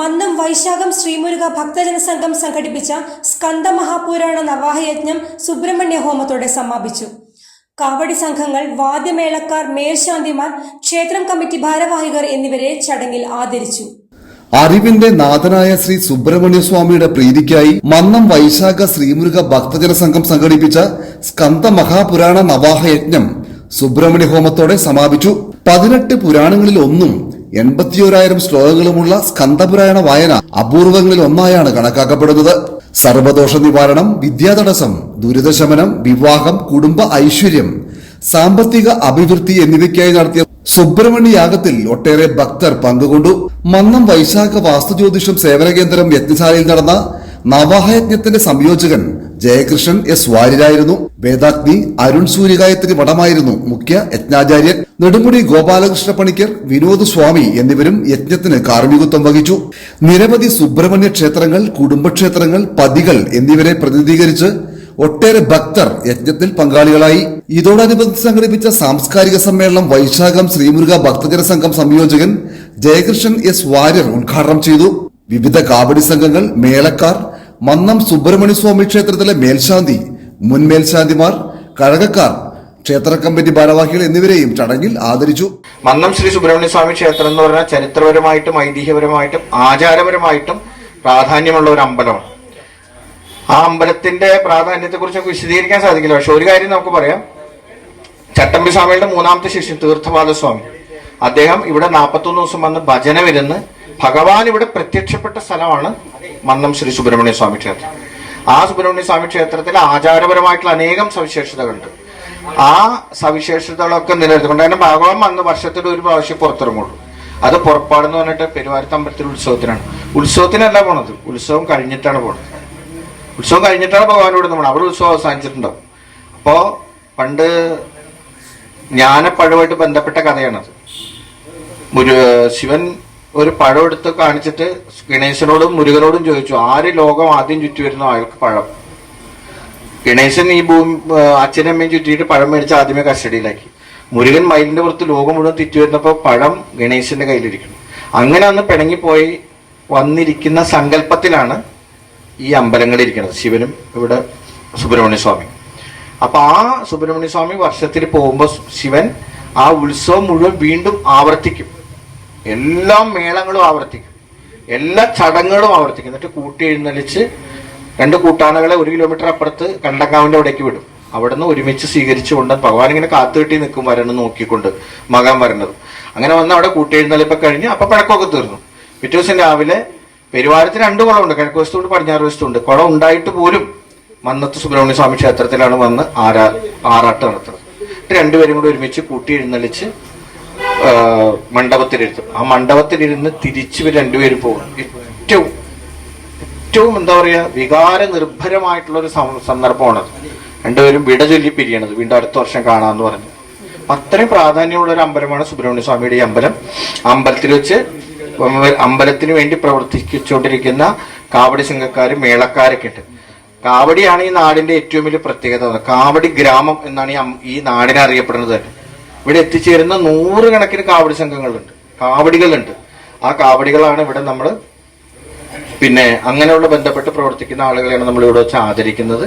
മന്നം വൈശാഖം ശ്രീമുരുക ഭക്തജന സംഘം സംഘടിപ്പിച്ച സ്കന്ദ മഹാപുരാണ നവാഹയജ്ഞം സുബ്രഹ്മണ്യ ഹോമത്തോടെ സമാപിച്ചു. കാവടി സംഘങ്ങൾ വാദ്യമേളക്കാർ മേൽശാന്തിമാർ ക്ഷേത്രം കമ്മിറ്റി ഭാരവാഹികർ എന്നിവരെ ചടങ്ങിൽ ആദരിച്ചു. അറിവിന്റെ നാഥനായ ശ്രീ സുബ്രഹ്മണ്യ സ്വാമിയുടെ പ്രീതിക്കായി മന്നം വൈശാഖ ശ്രീമുരുക ഭക്തജന സംഘം സംഘടിപ്പിച്ച സ്കന്ദ മഹാപുരാണ നവാഹയജ്ഞം സുബ്രഹ്മണ്യ ഹോമത്തോടെ സമാപിച്ചു. പതിനെട്ട് പുരാണങ്ങളിൽ ഒന്നും എൺപത്തിയോരായിരം ശ്ലോകങ്ങളുമുള്ള സ്കന്ദപുരാണ വായന അപൂർവങ്ങളിൽ ഒന്നായാണ് കണക്കാക്കപ്പെടുന്നത്. സർവദോഷ നിവാരണം വിദ്യാതടസ്സം ദുരിതശമനം വിവാഹം കുടുംബ ഐശ്വര്യം സാമ്പത്തിക അഭിവൃദ്ധി എന്നിവയ്ക്കായി നടത്തിയ സുബ്രഹ്മണ്യ യാഗത്തിൽ ഒട്ടേറെ ഭക്തർ പങ്കുകൊണ്ടു. മന്നം വൈശാഖ വാസ്തുജ്യോതിഷം സേവന കേന്ദ്രം യജ്ഞശാലയിൽ നടന്ന നവാഹയജ്ഞത്തിന്റെ സംയോജകൻ ജയകൃഷ്ണൻ എസ് വാര്യരായിരുന്നു. വേദാഗ്നി അരുൺ സൂര്യഗായത്രി മഠമായിരുന്നു മുഖ്യ യജ്ഞാചാര്യൻ നെടുമുടി ഗോപാലകൃഷ്ണ പണിക്കർ വിനോദ് സ്വാമി എന്നിവരും യജ്ഞത്തിന് കാർമ്മികത്വം വഹിച്ചു. നിരവധി സുബ്രഹ്മണ്യ ക്ഷേത്രങ്ങൾ കുടുംബക്ഷേത്രങ്ങൾ പതികൾ എന്നിവരെ പ്രതിനിധീകരിച്ച് ഒട്ടേറെ ഭക്തർ യജ്ഞത്തിൽ പങ്കാളികളായി. ഇതോടനുബന്ധിച്ച് സംഘടിപ്പിച്ച സാംസ്കാരിക സമ്മേളനം വൈശാഖം ശ്രീമുരുക ഭക്തജന സംഘം സംയോജകൻ ജയകൃഷ്ണൻ എസ് വാര്യർ ഉദ്ഘാടനം ചെയ്തു. വിവിധ കാവടി സംഘങ്ങൾ മേളക്കാർ മന്നം സുബ്രഹ്മണ്യ സ്വാമി ക്ഷേത്രത്തിലെ മേൽശാന്തി മുൻ മേൽശാന്തിമാർ കഴകക്കാർ ക്ഷേത്ര കമ്മിറ്റി ഭാരവാഹികൾ എന്നിവരെയും ചടങ്ങിൽ ആദരിച്ചു. മന്നം ശ്രീ സുബ്രഹ്മണ്യ സ്വാമി ക്ഷേത്രം എന്ന് പറഞ്ഞാൽ ചരിത്രപരമായിട്ടും ഐതിഹ്യപരമായിട്ടും ആചാരപരമായിട്ടും പ്രാധാന്യമുള്ള ഒരു അമ്പലമാണ്. ആ അമ്പലത്തിന്റെ പ്രാധാന്യത്തെ കുറിച്ച് വിശദീകരിക്കാൻ സാധിക്കില്ല. പക്ഷെ ഒരു കാര്യം നമുക്ക് പറയാം. ചട്ടമ്പി സ്വാമികളുടെ മൂന്നാമത്തെ ശിഷ്യൻ തീർത്ഥപാദ സ്വാമി. അദ്ദേഹം ഇവിടെ നാൽപ്പത്തൊന്ന് ദിവസം വന്ന് ഭജന വരുന്ന് ഭഗവാൻ ഇവിടെ പ്രത്യക്ഷപ്പെട്ട സ്ഥലമാണ് മന്നം ശ്രീ സുബ്രഹ്മണ്യ സ്വാമി ക്ഷേത്രം. ആ സുബ്രഹ്മണ്യ സ്വാമി ക്ഷേത്രത്തിൽ ആചാരപരമായിട്ടുള്ള അനേകം സവിശേഷതകളുണ്ട്. ആ സവിശേഷതകളൊക്കെ നിലനിർത്തിക്കൊണ്ട് തന്നെ ഭാഗവം അന്ന് വർഷത്തിൽ ഒരു പ്രാവശ്യം പുറത്തിറങ്ങുള്ളൂ. അത് പുറപ്പാടെന്ന് പറഞ്ഞിട്ട് പെരുവാരത്തമ്പലത്തിൽ ഉത്സവത്തിനാണ്. ഉത്സവത്തിനല്ല പോണത്. ഉത്സവം കഴിഞ്ഞിട്ടാണ് പോണത്. ഉത്സവം കഴിഞ്ഞിട്ടാണ് ഭഗവാനോട് നമ്മൾ അവിടെ ഉത്സവം അവസാനിച്ചിട്ടുണ്ടാവും. അപ്പോ പണ്ട് ജ്ഞാനപ്പഴമായിട്ട് ബന്ധപ്പെട്ട കഥയാണത്. ഒരു ശിവൻ ഒരു പഴം എടുത്ത് കാണിച്ചിട്ട് ഗണേശനോടും മുരുകനോടും ചോദിച്ചു ആര് ലോകം ആദ്യം ചുറ്റി വരുന്നു? അയാൾക്ക് പഴം. ഗണേശൻ ഈ ഭൂമി അച്ഛനും അമ്മയും ചുറ്റിയിട്ട് പഴം മേടിച്ച് ആദ്യമേ കസ്റ്റഡിയിലാക്കി. മുരുകൻ മയിലിന്റെ പുറത്ത് ലോകം മുഴുവൻ തിറ്റു വരുന്നപ്പോ പഴം ഗണേശന്റെ കയ്യിലിരിക്കുന്നു. അങ്ങനെ അന്ന് പിണങ്ങിപ്പോയി വന്നിരിക്കുന്ന സങ്കല്പത്തിലാണ് ഈ അമ്പലങ്ങളിൽ ഇരിക്കുന്നത് ശിവനും ഇവിടെ സുബ്രഹ്മണ്യ സ്വാമി അപ്പൊ ആ സുബ്രഹ്മണ്യ സ്വാമി വർഷത്തിൽ പോകുമ്പോൾ ശിവൻ ആ ഉത്സവം മുഴുവൻ വീണ്ടും ആവർത്തിക്കും. എല്ലാ മേളങ്ങളും ആവർത്തിക്കും. എല്ലാ ചടങ്ങുകളും ആവർത്തിക്കും. എന്നിട്ട് കൂട്ടി എഴുന്നള്ളിച്ച് രണ്ട് കൂട്ടാനകളെ ഒരു കിലോമീറ്റർ അപ്പുറത്ത് കണ്ടക്കാവിന്റെ അവിടേക്ക് വിടും. അവിടുന്ന് ഒരുമിച്ച് സ്വീകരിച്ചുകൊണ്ട് ഭഗവാൻ ഇങ്ങനെ കാത്തുകെട്ടി നിൽക്കും വരണം നോക്കിക്കൊണ്ട് മകാൻ വരണത്. അങ്ങനെ വന്ന് അവിടെ കൂട്ടിയെഴുന്നള്ളിപ്പ് കഴിഞ്ഞ് അപ്പൊ പഴക്കമൊക്കെ തീർന്നു. പിറ്റേ ദിവസം രാവിലെ പെരുവാരത്തിന് രണ്ട് കുളമുണ്ട്. കിഴക്ക് വശത്തുണ്ട് പടിഞ്ഞാറ് വശത്തുണ്ട്. കുളം ഉണ്ടായിട്ട് പോലും മന്നത്ത് സുബ്രഹ്മണ്യ സ്വാമി ക്ഷേത്രത്തിലാണ് വന്ന് ആരാ ആറാട്ട് നടത്തുന്നത്. രണ്ടുപേരും കൂടി ഒരുമിച്ച് കൂട്ടി എഴുന്നള്ളിച്ച് മണ്ഡപത്തിലിരുത്തും ആ മണ്ഡപത്തിലിരുന്ന് തിരിച്ച് രണ്ടുപേരും പോകും. ഏറ്റവും ഏറ്റവും എന്താ പറയുക വികാര നിർഭരമായിട്ടുള്ള ഒരു സന്ദർഭമാണത്. രണ്ടുപേരും വിട ചൊല്ലി പിരിയണത്. വീണ്ടും അടുത്ത വർഷം കാണാന്ന് പറഞ്ഞു. അത്രയും പ്രാധാന്യമുള്ള ഒരു അമ്പലമാണ് സുബ്രഹ്മണ്യ സ്വാമിയുടെ ഈ അമ്പലം. അമ്പലത്തിൽ വെച്ച് അമ്പലത്തിന് വേണ്ടി പ്രവർത്തിച്ചുകൊണ്ടിരിക്കുന്ന കാവടി സംഘക്കാരും മേളക്കാരൊക്കെ ഉണ്ട്. കാവടിയാണ് ഈ നാടിന്റെ ഏറ്റവും വലിയ പ്രത്യേകത. കാവടി ഗ്രാമം എന്നാണ് ഈ നാടിനെ അറിയപ്പെടുന്നത് തന്നെ. ഇവിടെ എത്തിച്ചേരുന്ന നൂറുകണക്കിന് കാവടി സംഘങ്ങളുണ്ട്. കാവടികളുണ്ട്. ആ കാവടികളാണ് ഇവിടെ നമ്മൾ പിന്നെ അങ്ങനെയുള്ള ബന്ധപ്പെട്ട് പ്രവർത്തിക്കുന്ന ആളുകളെയാണ് നമ്മൾ ഇവിടെ വെച്ച് ആദരിക്കുന്നത്.